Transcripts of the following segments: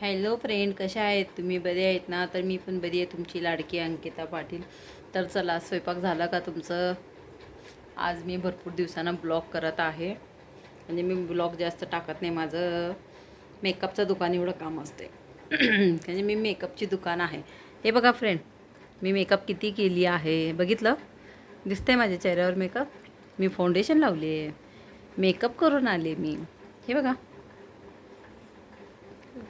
Hello friend कशा आहेत? तुम्ही बरे आहेत ना? तर मी पण बरी आहे. तुमची लाडकी अंकिता पाटील. तर चला स्वयंपाक झाला का तुमचं? आज मी भरपूर दिवसांना ब्लॉग करत आहे. म्हणजे मी ब्लॉग जास्त टाकत नाही. माझं मेकअपचं दुकान एवढं काम असते म्हणजे मी मेकअपची दुकान आहे. हे बघा फ्रेंड मी मेकअप किती केली आहे? बघितलं? दिसतंय माझ्या चेहऱ्यावर मेकअप? मी फाउंडेशन लावली आहे मेकअप करून आले मी. हे बघा.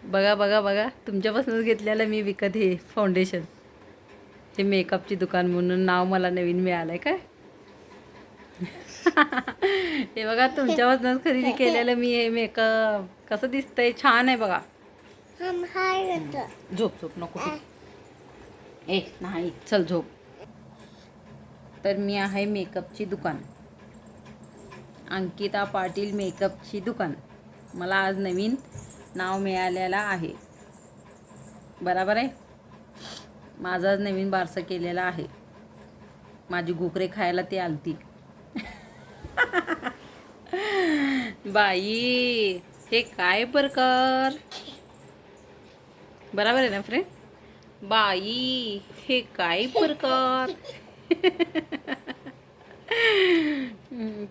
बघा बघा बघा. तुमच्यापासूनच घेतलेलं मी विकत हे फाउंडेशन हे मेकअपची दुकान म्हणून नाव मला नवीन मिळालं आहे काय? हे बघा तुमच्यापासूनच खरेदी केलेलं मी हे मेकअप कसं दिसतंय? छान आहे बघा. झोप झोप नको. ए नाही चल झोप. तर मी आहे मेकअपची दुकान. अंकिता पाटील मेकअपची दुकान. मला आज नवीन नाव मिळालेलं आहे. बराबर आहे? माझा नवीन बारसं केलेला आहे. माझी घुकरे खायला ते आलती. बाई हे काय प्रकार? बराबर आहे ना फ्रेंड बाई हे काय प्रकार?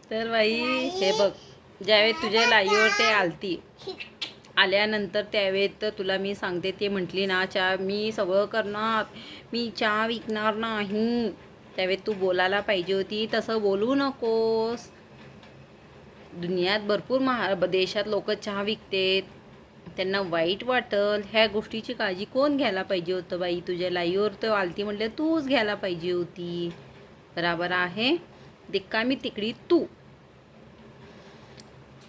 तर बाई हे बघ ज्यावेळी तुझ्या लाईवर ते आलती. आल्यानंतर त्यावेळेत तर तुला मी सांगते ते म्हटली ना चहा मी सगळं करणार मी चहा विकणार नाही. त्यावेळेत तू बोलायला पाहिजे होती तसं बोलू नकोस. दुनियात भरपूर महा देशात लोक चहा विकतेत. त्यांना वाईट वाटल. ह्या गोष्टीची काळजी कोण घ्यायला पाहिजे होतं बाई? तुझ्या लाईवर तर आलती म्हटलं तूच घ्यायला पाहिजे होती. बराबर आहे? रिकामी तिकडी तू.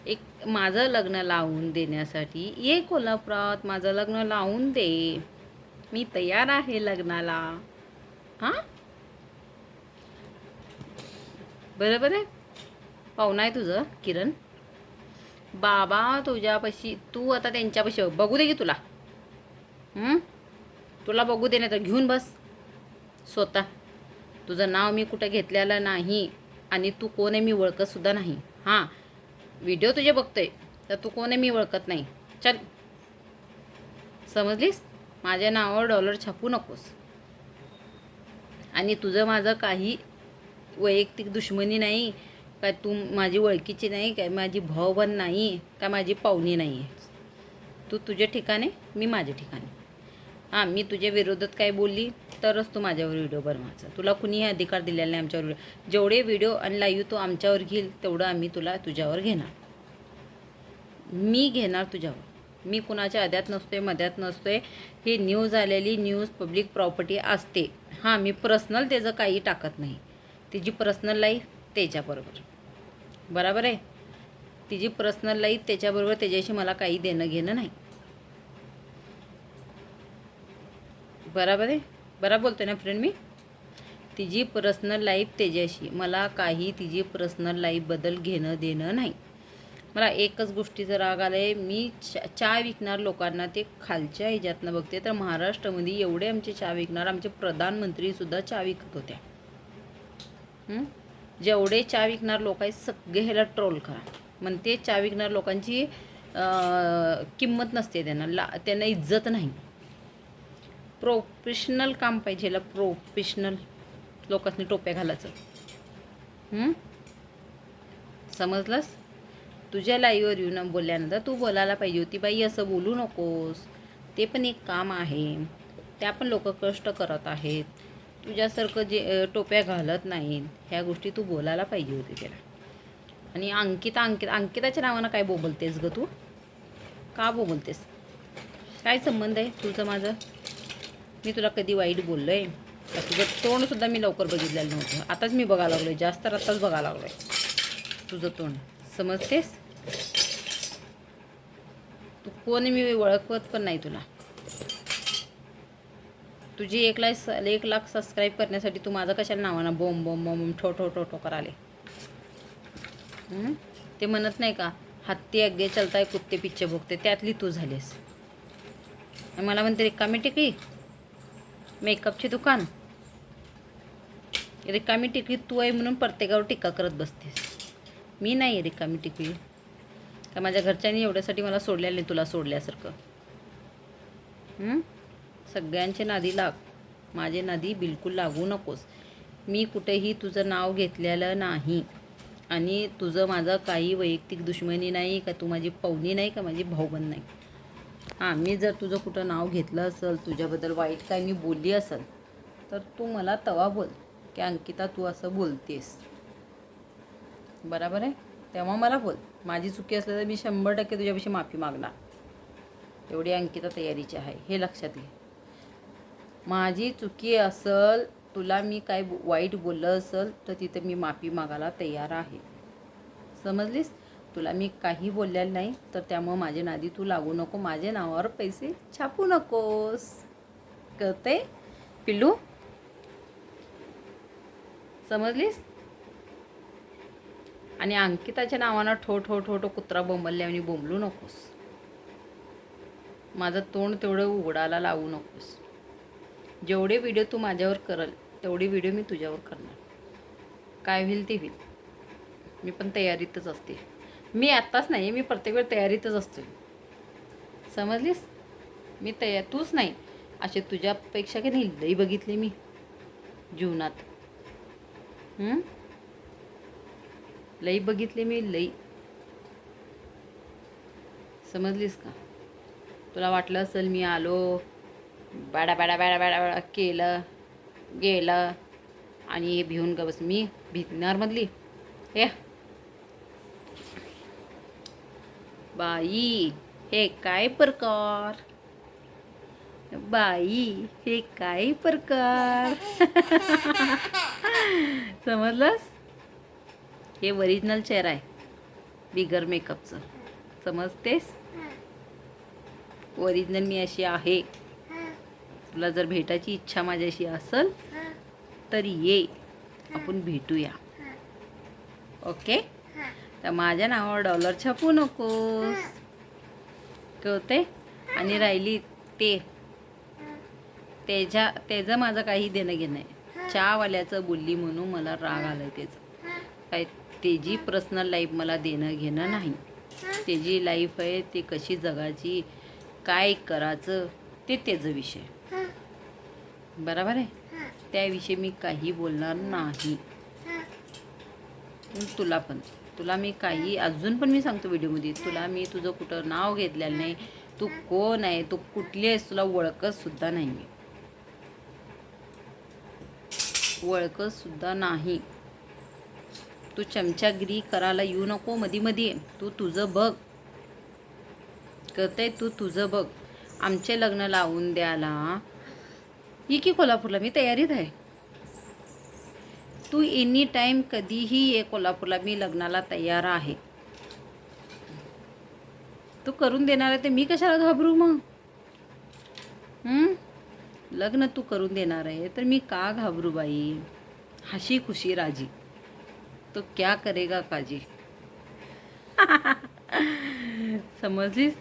एक माझं लग्न लावून देण्यासाठी ये कोल्हापुरात माझं लग्न लावून दे. मी तयार आहे लग्नाला. हां? बरोबर आहे? पाहुणा आहे तुझं किरण. बाबा तुझ्यापाशी तू आता त्यांच्यापाशी बघू. दे की तुला. तुला बघू दे नाही तर घेऊन बस. स्वतः. तुझं नाव मी कुठं घेतलेलं नाही आणि तू कोण आहे मी ओळखतसुद्धा नाही. हां? व्हिडिओ तुझे बघतोय तर तू कोण आहे मी ओळखत नाही. चल. समजलीस? माझ्या नावावर डॉलर छापू नकोस. आणि तुझं माझं काही वैयक्तिक दुश्मनी नाही काय तू माझी ओळखीची नाही काय माझी भावबन नाही काय माझी पाहुणी नाही. आहे तू तुझ्या ठिकाणी मी माझ्या ठिकाणी. हां मी तुझ्या विरोधात काय बोलली? तरच तू माझ्यावर व्हिडिओ बनवायचा. तुला कुणीही अधिकार दिलेला नाही आमच्यावर व्हिडिओ. जेवढे व्हिडिओ आणि लाईव्ह तू आमच्यावर घेईल तेवढं आम्ही तुला तुझ्यावर घेणार. मी घेणार तुझ्यावर. मी कुणाच्या अद्यात नसतोय मध्यात नसतोय. ही न्यूज आलेली न्यूज पब्लिक प्रॉपर्टी असते. हां मी पर्सनल त्याचं काही टाकत नाही. तिची पर्सनल लाईफ त्याच्याबरोबर. बरोबर आहे? तिची पर्सनल लाईफ त्याच्याबरोबर त्याच्याशी मला काही देणं घेणं नाही. बरोबर आहे? बरा बोलते ना फ्रेंड मी? तिची पर्सनल लाईफ त्याच्याशी मला काही तिची पर्सनल लाईफबद्दल घेणं देणं नाही. मला एकच गोष्टीचा राग आला आहे मी चा चहा विकणार लोकांना ते खालच्या ह्याच्यातनं बघते. तर महाराष्ट्रामध्ये एवढे आमचे चहा विकणार आमचे प्रधानमंत्रीसुद्धा चहा विकत होत्या. जेवढे चहा विकणार लोक आहेत सगळे ह्याला ट्रोल करा. म्हणते चहा विकणार लोकांची किंमत नसते त्यांना. ला त्यांना इज्जत नाही. प्रोफेशनल काम पाहिजे ह्याला प्रोफेशनल. लोकांनी टोप्या घालायचं. समजलंस? तुझ्या लाईव्हवर येऊन बोलल्यानंतर तू बोलायला पाहिजे होती बाई असं बोलू नकोस. ते पण एक काम आहे. त्या पण लोक कष्ट करत आहेत. तुझ्यासारखं जे टोप्या घालत नाहीत ह्या गोष्टी तू बोलायला पाहिजे होती त्याला. आणि अंकिता अंकिता अंकिताच्या नावानं काय बोलतेस ग तू? का बोलतेस? काय संबंध आहे तुझं माझं? मी तुला कधी वाईट बोललो आहे का तुझं तोंडसुद्धा मी लवकर बघितलेलं नव्हतं. आताच मी बघायला लागलो आहे जास्त तर आत्ताच बघायला लागलो आहे तुझं तोंड. समजतेस? तू कोण मी ओळखत पण नाही तुला. तुझी एक लाख एक लाख सबस्क्राईब करण्यासाठी तू माझं कशाला नावानं बोम बोम बोम ठो ठो ठो ठो कराले? ते म्हणत नाही का? हत्ती अग्गे चलताय कुत्ते पिच्चे भोगते. त्यातली तू झालीस. मला म्हणते रिकामी टिकली? मेकअपची दुकान. रिकामी टिकली तू आहे म्हणून प्रत्येकावर टीका करत बसतेस. मी नाही आहे रिकामी टिकली. का माझ्या घरच्यांनी एवढ्यासाठी मला सोडलेलं नाही तुला सोडल्यासारखं? सगळ्यांचे नादी लाग. माझे नादी बिलकुल लागू नकोस. मी कुठेही तुझं नाव घेतलेलं नाही. आणि तुझं माझं काही वैयक्तिक दुश्मनी नाही का? तू माझी पाहुणी नाही का? माझी भाऊबंद नाही. हां मी जर तुझं कुठं नाव घेतलं असेल तुझ्याबद्दल वाईट काय मी बोलली असेल तर तू मला तवा बोल की अंकिता तू असं बोलतेस. बरोबर आहे? तेव्हा मला बोल. माझी चुकी असलं तर मी शंभर टक्के तुझ्याविषयी माफी मागणार. एवढी अंकिता तयारीची आहे. हे लक्षात घे. माझी चुकी असल तुला मी काय वाईट बोललं असेल तर तिथं मी माफी मागायला तयार आहे. समजलीस? तुला मी काही बोललेलं नाही तर त्यामुळं माझे नादी तू लागू नको माझ्या नावावर पैसे छापू नकोस. कळते पिल्लू? समजलीस? आणि अंकिताच्या नावानं ठो ठो ठो ठो कुत्रा बोंबलल्या आणि बोंबलू नकोस. माझं तोंड तेवढं उघडायला लावू नकोस. जेवढे व्हिडिओ तू माझ्यावर करल तेवढे व्हिडिओ मी तुझ्यावर करणार. काय होईल ते होईल. मी पण तयारीतच असते. मी आत्ताच नाही मी प्रत्येक वेळ तयारीतच असतो समजलीस? मी तयार तूच नाही. असे तुझ्यापेक्षा की नाही लई बघितले मी जीवनात. लई बघितले मी लई. समजलीस का? तुला वाटलं असेल मी आलो बॅडा बॅडा बॅडा बॅडा बॅडा केलं गेलं आणि हे भिवून ग बस मी भिजणारमधली हे बाई हे काय प्रकार? बाई हे काय प्रकार? समजलंस? हे ओरिजिनल चेहरा आहे. बिगर मेकअपचं समजतेस? ओरिजिनल मी अशी आहे. तुला जर भेटायची इच्छा माझ्याशी असेल तर ये. आपण भेटूया. ओके? तर माझ्या नावावर डॉलर छापू नकोस. कळते आणि राहिली ते. त्याच्या त्याचं माझं काही देणं घेणं आहे चहावाल्याचं बोलली म्हणून मला राग आलाय त्याचं. काय त्याची पर्सनल लाईफ मला देणं घेणं नाही. त्याची लाईफ आहे ते कशी जगाची काय करायचं ते त्याचं विषय. बरोबर आहे? त्याविषयी मी काही बोलणार नाही. तुला पण. तुला मी काही अजून पण मी सांगतो व्हिडिओमध्ये तुला मी तुझं कुठं नाव घेतलेलं नाही तू कोण आहे तू कुठली आहेस तुला ओळखत सुद्धा नाही मी ओळखत सुद्धा नाही. तू चमचागिरी करायला येऊ नको मधी मधी. तू तुझं बघ. कळतंय? तू तुझं बघ. आमचे लग्न लावून द्यायला. ही की कोल्हापूरला मी तयारीत आहे. तू एनी टाईम कधीही ये कोल्हापूरला मी लग्नाला तयार आहे. तू करून देणार आहे ते मी कशाला घाबरू मग? लग्न तू करून देणार आहे तर मी का घाबरू बाई? हशी खुशी राजी. तो क्या करेगा काजी? समजलीस?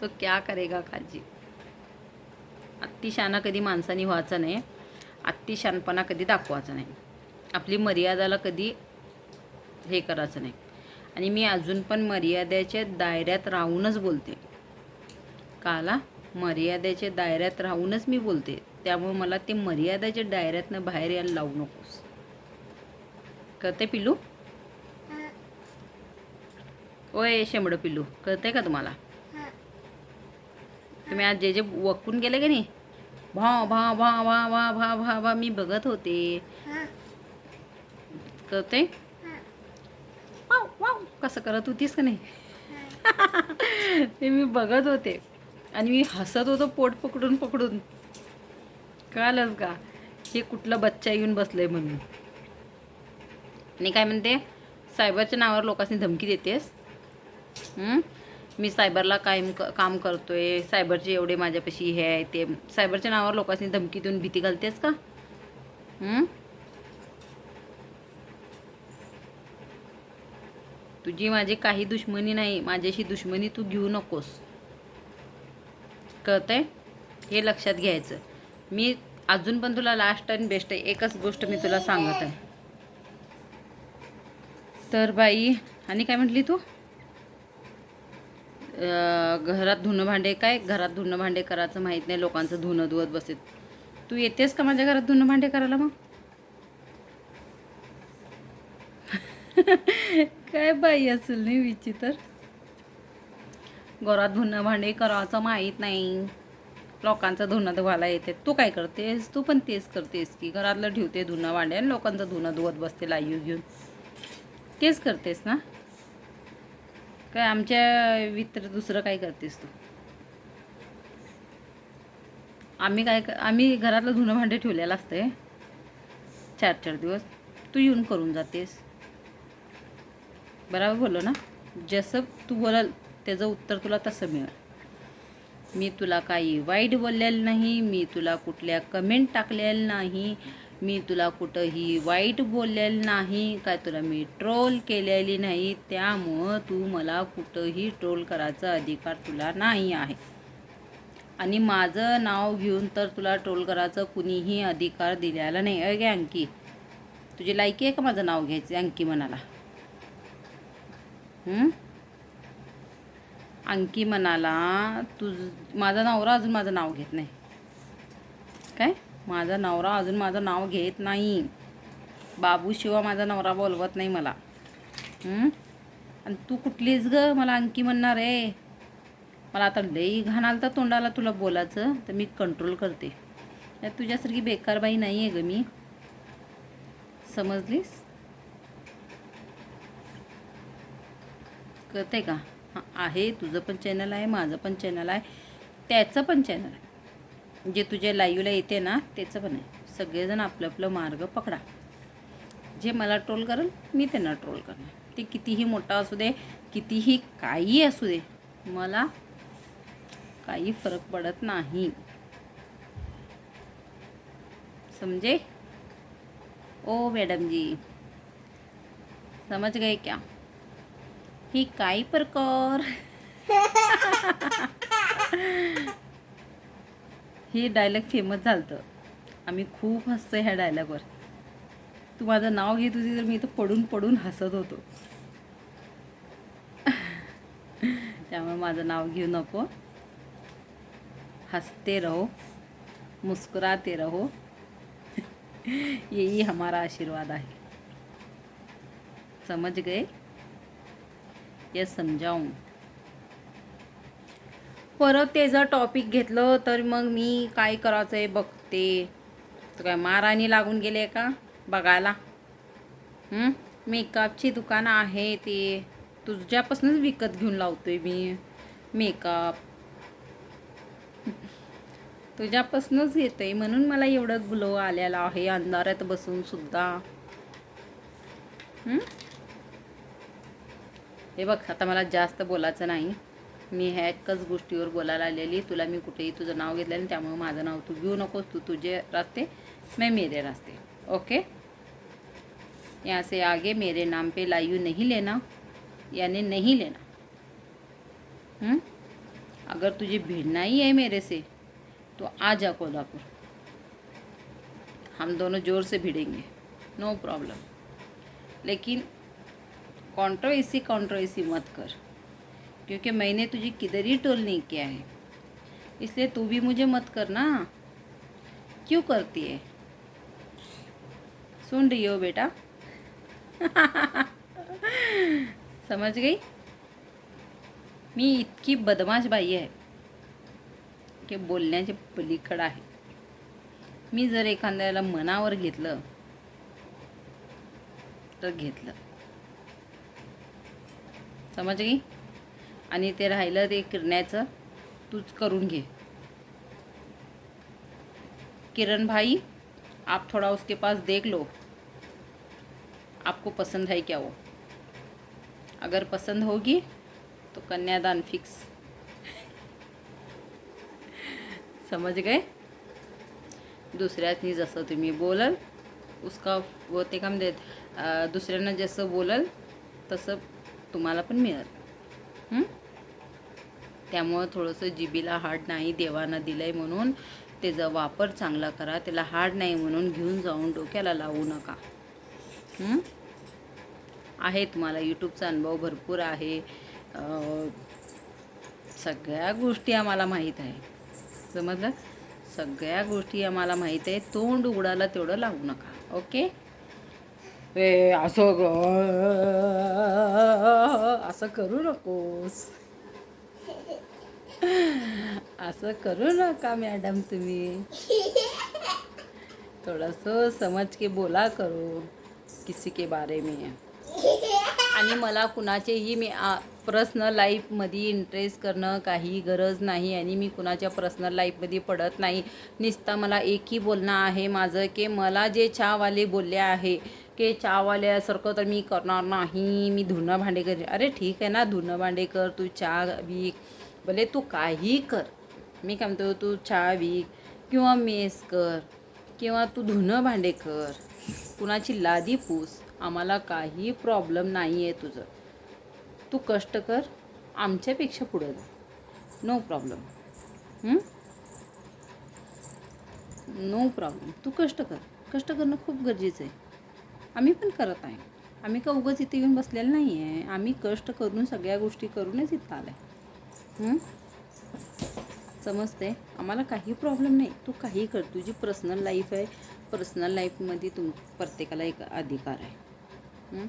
तो क्या करेगा काजी? अतिशाना कधी माणसाने व्हायचं नाही. अतिशानपणा कधी दाखवायचा नाही. आपली मर्यादाला कधी हे करायचं नाही. आणि मी अजून पण मर्यादेच्या दायऱ्यात राहूनच बोलते. काला मर्यादेच्या दायऱ्यात राहूनच मी बोलते. त्यामुळे मला ते मर्यादेच्या दायऱ्यातनं बाहेर यायला लावू नकोस. कळते पिल्लू? ओय शेंबडं पिल्लू. कळतंय का तुम्हाला? तुम्ही आज जे जे वकून गेले का नाही? भा भा भा भा भा भा भा भा मी बघत होते. कळते वाव वाव कसं करत होतीस का नाही? ते मी बघत होते. आणि मी हसत होतो पोट पकडून पकडून. कळालंच का? हे कुठलं बच्चा येऊन बसलंय म्हणून. आणि काय म्हणते? सायबरच्या नावावर लोकांनी धमकी देतेस? हं? मी सायबरला कायम क काम करतो आहे सायबरचे एवढे माझ्यापाशी हे आहे ते. सायबरच्या नावावर लोकांनी धमकी देऊन भीती घालतेस का? तुझी माझी काही दुश्मनी नाही. माझ्याशी दुश्मनी तू घेऊ नकोस. कळतंय? हे लक्षात घ्यायचं. मी अजून पण तुला लास्ट आणि बेस्ट आहे. एकच गोष्ट मी तुला सांगत आहे. तर बाई आणि काय म्हटली तू? घरात धुणं भांडे काय? घरात धुणं भांडे करायचं माहीत नाही लोकांचं धुणं धुवत बसेत तू येतेस का माझ्या घरात धुणं भांडे करायला मग? काय बाई असेल नाही विचित्र? घरात धुणं भांडे करायचं माहीत नाही. लोकांचं धुणं धुवायला येते. तू काय करतेस? तू पण तेच करतेस की घरातलं ठेवते धुणं भांडे आणि लोकांचं धुणं धुवत बसते लाईव घेऊन. तेच करतेस ना? काय आमच्या वित्र दुसरं काय करतेस तू? आम्ही काय आम्ही घरातलं धुणं भांडे ठेवलेलं असतंय. चार चार दिवस. तू येऊन करून जातेस. बरोबर बोललो ना? जसं तू बोलाल त्याचं उत्तर तुला तसं मिळेल. मी तुला काही वाईट बोललेलं नाही मी तुला कुठल्या कमेंट टाकलेलं नाही. मी तुला कुठंही वाईट बोललेलं नाही काय तुला मी ट्रोल केलेली नाही त्यामुळं तू मला कुठंही ट्रोल करायचा अधिकार तुला नाही आहे. आणि माझं नाव घेऊन तर तुला ट्रोल करायचं कुणीही अधिकार दिलेला नाही. अगे अंकी तुझी लायकी आहे का माझं नाव घ्यायचं? अंकी म्हणाला. अंकी म्हणाला तुझ माझा नवरा अजून माझं नाव घेत नाही. काय? माझा नवरा अजून माझं नाव घेत नाही. बाबूशिवाय माझा नवरा बोलवत नाही मला. आणि तू कुठलीच ग? मला आणखी म्हणणार आहे. मला आता लई घाणाल तर तोंडाला तुला बोलायचं तर मी कंट्रोल करते. तुझ्यासारखी बेकार बाई नाही आहे ग मी. समजलीस? कळते का? हां आहे तुझं पण चॅनल आहे माझं पण चॅनल आहे त्याचं पण चॅनल आहे. जे तुझ्या लाईव्हला येते ना त्याचं पण आहे. सगळेजण आपलं आपलं मार्ग पकडा. जे मला ट्रोल करेल मी त्यांना ट्रोल करणार. ते कितीही मोठा असू दे कितीही काही असू दे मला काही फरक पडत नाही. समजे? ओ मॅडम जी समज गए क्या? ही काय प्रकार? हे डायलॉग फेमस झालं होतं आम्ही खूप हसतो ह्या डायलॉगवर तू माझं नाव घेत होती तर मी इथं पडून पडून हसत होतो. त्यामुळे माझं नाव घेऊ नको. हसते रहो. मुस्कुराते रहो. यही हमारा आशीर्वाद आहे. समझ गए? या समजावून परत ते जर टॉपिक घेतलं तर मग मी काय करायचं आहे बघते. तर काय माराणी लागून गेले का? बघायला. मेकअपची दुकानं आहे ते. तुझ्यापासूनच विकत घेऊन लावतोय मी. मेकअप. तुझ्यापासूनच येते म्हणून मला एवढं ग्लो आलेला आहे. अंधारात बसून सुद्धा. हे बघ आता मला जास्त बोलायचं नाही. मी ह्या एकच गोष्टीवर बोलायला आलेली. तुला मी कुठेही तुझं नाव घेतलं आणि त्यामुळे माझं नाव तू घेऊ नकोस. तू तुझे रास्ते मैं मेरे रास्ते. ओके? यहाँ से आगे मेरे नाम पे लाइव नहीं लेना यानी नहीं लेना. हुँ? अगर तुझे भिड़ना ही है मेरे से तो आ जा कोल्हापुर. हम दोनों जोर से भिड़ेंगे. नो प्रॉब्लम लेकिन कॉन्ट्रोवर्सी कॉन्ट्रोवर्सी मत कर. क्योंकि मैंने तुझे किधर ही टोल नहीं किया है। इसलिए तू भी मुझे मत करना। क्यों करती है? सुन रही हो बेटा। समझ गई? मी इतकी बदमाश बाई आहे की बोलण्याचे पलीकड आहे। मी जर एखाद्याला मनावर घेतलं तर घेतलं. समज गई? आणि ते राहिलं ते किरण्याचं तूच करून घे. किरण भाई आप थोड़ा उसके पास देख लो. आपको पसंद है क्या वो? अगर पसंद होगी तो कन्यादान फिक्स समझ गए? दुसऱ्यानी जसं तुम्ही बोलल उसका व ते काम देत दुसऱ्यांना जसं बोलल तसं तुम्हाला पण मिळेल. हं? त्यामुळं थोडंसं जिबीला हार्ड नाही देवानं दिलं आहे म्हणून त्याचा वापर चांगला करा. त्याला हार्ड नाही म्हणून घेऊन जाऊन डोक्याला लावू नका. आहे तुम्हाला यूट्यूबचा अनुभव भरपूर आहे. सगळ्या गोष्टी आम्हाला माहीत आहे. समजलं? सगळ्या गोष्टी आम्हाला माहीत आहे. तोंड उघडायला तेवढं लावू नका. ओके? ए असं असं करू नकोस. असं करू नका मॅडम तुम्ही. थोडंसं समज के बोला करू किसी के बारे में. आणि मला कुणाचेही मी पर्सनल लाईफमध्ये इंटरेस्ट करणं काही गरज नाही आणि मी कुणाच्या पर्सनल लाईफमध्ये पडत नाही. नुसता मला एकही बोलणं आहे माझं की मला जे चहावाले बोलले आहे की चहावाल्यासारखं तर मी करणार नाही मी धुणं भांडे कर अरे ठीक आहे ना धुणं भांडे कर तू चहा विक भले तू काही कर. मी काय म्हणतो तू चहा विक किंवा मेस कर किंवा तू धुणं भांडे कर. कुणाची लादी पूस आम्हाला काही प्रॉब्लेम नाही आहे तुझं. तू कष्ट कर आमच्यापेक्षा पुढं जा. नो प्रॉब्लेम नो प्रॉब्लेम तू कष्ट कर. कष्ट करणं खूप गरजेचं आहे आम्ही पण करत आहे. आम्ही का उगाच इथे येऊन बसलेलं नाही आहे आम्ही कष्ट करून सगळ्या गोष्टी करूनच इथं आलं आहे समजते आम्हाला काही प्रॉब्लेम नाही. तू काही कर. तुझी पर्सनल लाईफ आहे. पर्सनल लाईफमध्ये तुम प्रत्येकाला एक अधिकार आहे.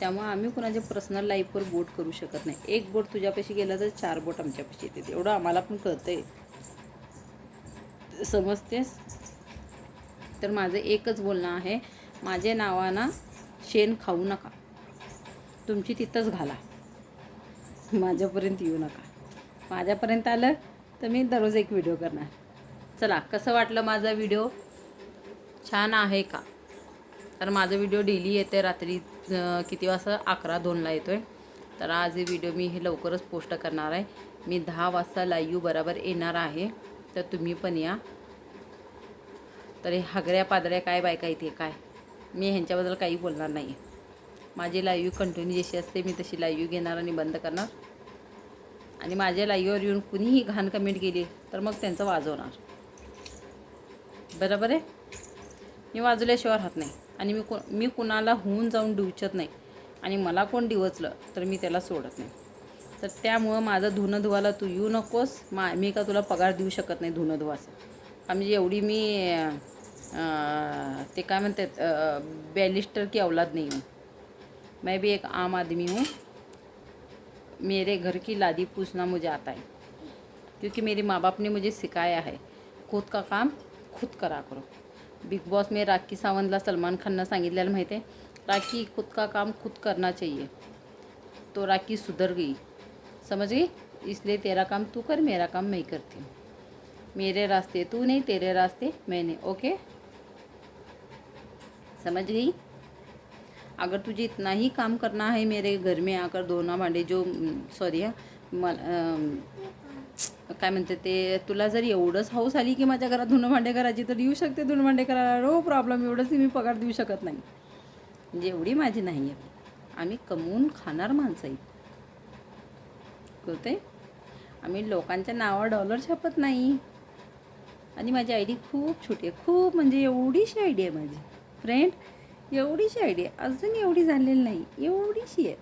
त्यामुळे आम्ही कोणाच्या पर्सनल लाईफवर बोट करू शकत नाही. एक बोट तुझ्यापाशी गेला तर चार बोट आमच्यापाशी येते एवढं आम्हाला पण कळतंय. समजतेस? तर माझं एकच बोलणं आहे. माझ्या नावानं शेण खाऊ नका. तुमची तिथंच घाला. माझ्यापर्यंत येऊ नका. माझ्यापर्यंत आलं तर मी दररोज एक व्हिडिओ करणार. चला कसं वाटलं माझा व्हिडिओ छान आहे का? तर माझा व्हिडिओ डेली येते रात्री किती वाजता? अकरा दोनला येतो आहे तर आज हे व्हिडिओ मी हे लवकरच पोस्ट करणार आहे. मी दहा वाजता लाईव्ह बरोबर येणार आहे. तर तुम्ही पण या. तर हे हागऱ्या पादऱ्या काय बायका इथे? काय? मी ह्यांच्याबद्दल काही बोलणार नाही माझी लाईव्ह कंटिन्यू जशी असते मी तशी लाईव्ह घेणार आणि बंद करणार. आणि माझ्या लाईव्हवर येऊन कुणीही घाण कमेंट केली तर मग त्यांचं वाजवणार. बरोबर आहे? मी वाजवल्याशिवाय राहत नाही. आणि मी को मी कुणाला होऊन जाऊन डिवचत नाही. आणि मला कोण डिवचलं तर मी त्याला सोडत नाही. तर त्यामुळं माझं धुणं धुवायला तू येऊ नकोस. मा मी का तुला पगार देऊ शकत नाही धुणं धुवाचं का म्हणजे एवढी मी ते काय म्हणतात बॅलिस्टर की औलाद नाही हूँ मैं भी एक आम आदमी हूँ. मेरे घर की लादी पूछना मुझे आता है क्योंकि मेरे माँ बाप ने मुझे सिखाया है। खुद का काम खुद करा करो। बिग बॉस में राखी सावंतला सलमान खाननं सांगितलेलं माहिती आहे राखी खुद का काम खुद करना चाहिए। तो राखी सुधर गई। समझ गई? इसलिए तेरा काम तू कर मेरा काम मैं करती हूँ। मेरे रास्ते तू नहीं तेरे रास्ते मैंने ओके? समझ गई? अगर तुझे इतना ही काम करना है मेरे घर में आकर धोना भांडे जो सॉरी हा मला काय म्हणते ते तुला जर एवढंच हाऊस आली की माझ्या घरात धुणं भांडे करायची तर येऊ शकते धुणं भांडे करायला. नो प्रॉब्लेम एवढंच मी पगार देऊ शकत नाही. म्हणजे एवढी माझी नाही आहे. आम्ही कमवून खाणार माणसं आहेत. कळते आम्ही लोकांच्या नावावर डॉलर छापत नाही. आणि माझी आय डी खूप छोटी आहे. खूप म्हणजे एवढीशी आयडी आहे माझी. फ्रेंड एवढीशी आयडिया आहे अजून एवढी झालेली नाही. एवढीशी आहे.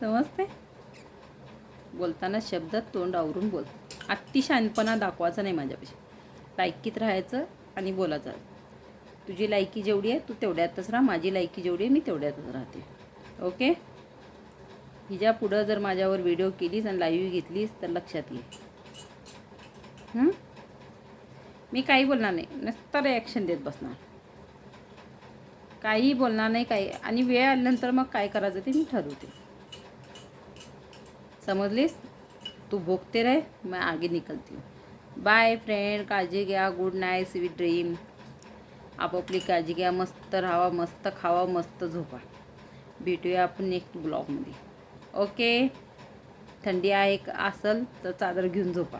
समजते बोलताना शब्दात तोंड आवरून बोल. अति शांतपणा दाखवायचा नाही माझ्यापाशी. लायकीत राहायचं आणि बोलायचं. तुझी लायकी जेवढी आहे तू तेवढ्यातच राहा. माझी लायकी जेवढी आहे मी तेवढ्यातच राहते. ओके? हिच्या पुढं जर माझ्यावर व्हिडिओ केलीस आणि लाईव्ह घेतलीस तर लक्षात ये. मी काही बोलणार नाही. नुसतं रिॲक्शन देत बसणार. काही बोलणार नाही काही. आणि वेळ आल्यानंतर मग काय करायचं ते मी ठरवते. समजलीस? तू भोगते रे मग आगे निकलती. बाय फ्रेंड काळजी घ्या. गुड नाईट स्वीट ड्रीम आपापली काळजी घ्या. मस्त राहावा मस्त खावा मस्त झोपा. भेटूया आपण नेक्स्ट ब्लॉगमध्ये. ओके? थंडी आहे का असल तर चादर घेऊन झोपा.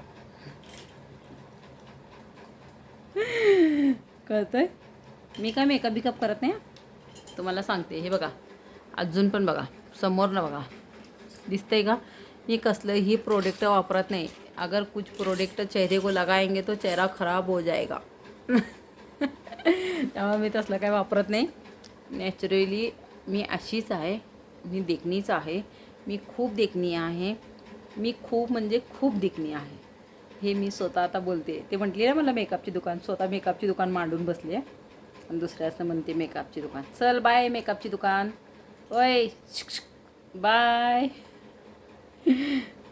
कळतंय? मी काय मेकअप बिकअप करत नाही? तुम्हाला सांगते. हे बघा. अजून पण बघा. समोर ना बघा. दिसतंय का? मी कसलंही प्रोडक्ट वापरत नाही. अगर कुछ प्रोडक्ट चेहरे को लगाएंगे तो चेहरा खराब हो जाएगा. त्यामुळे मी तसलं काय वापरत नाही. नॅचरली मी अशीच आहे. मी देखणीच आहे. मी खूप देखणी आहे. मी खूप म्हणजे खूप देखणी आहे. हे मी स्वतः आता बोलते. ते म्हटली ना मला मेकअपची दुकान. स्वतः मेकअपची दुकान मांडून बसली आणि आणि असं म्हणते मेकअपची दुकान. चल बाय मेकअपची दुकान. ओय बाय